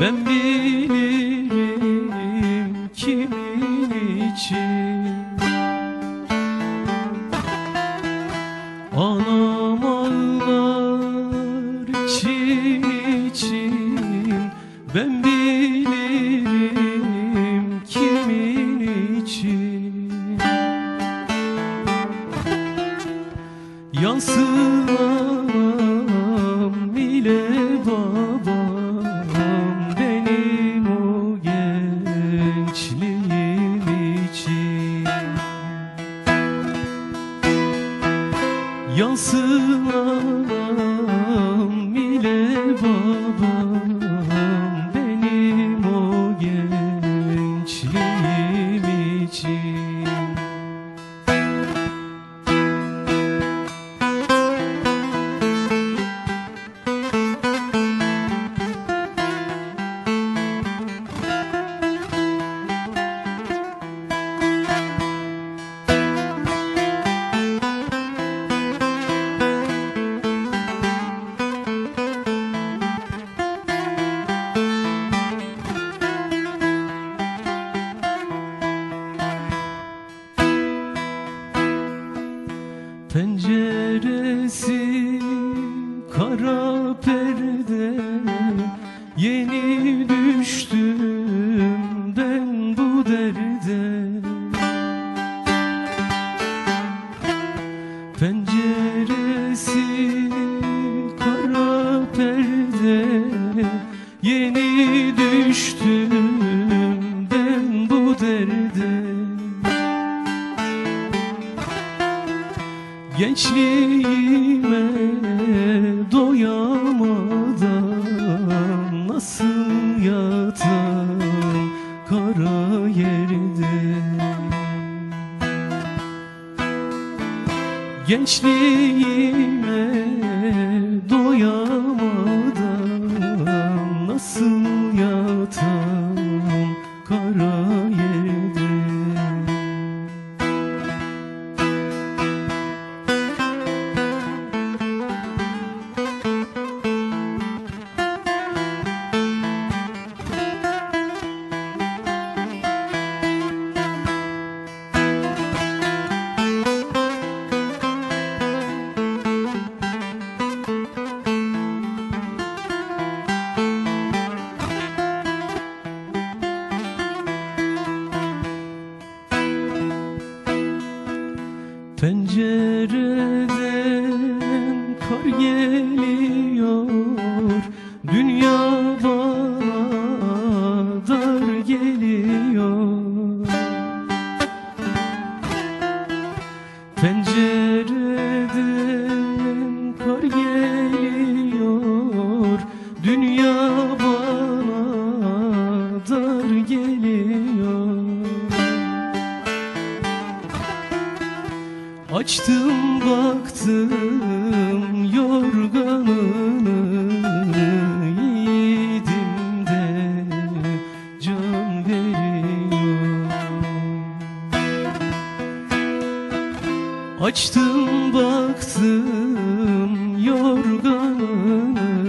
Ben bilirim kimin için. Anam ağlar için için? Ben bilirim kimin için. Yansılar Yansın Penceresi kara perde Yeni düştüm ben bu derde. Penceresi kara perde Yeni Gençliğime doyamadan Nasıl yatam kara yerde? Gençliğime doyamadan Nasıl yatam kara Pencereden kar geliyor Dünya bana geliyor. Pencereden kar geliyor Dünya bana Açtım baktım yorganını Yiğidim de can veriyor. Açtım baktım yorganını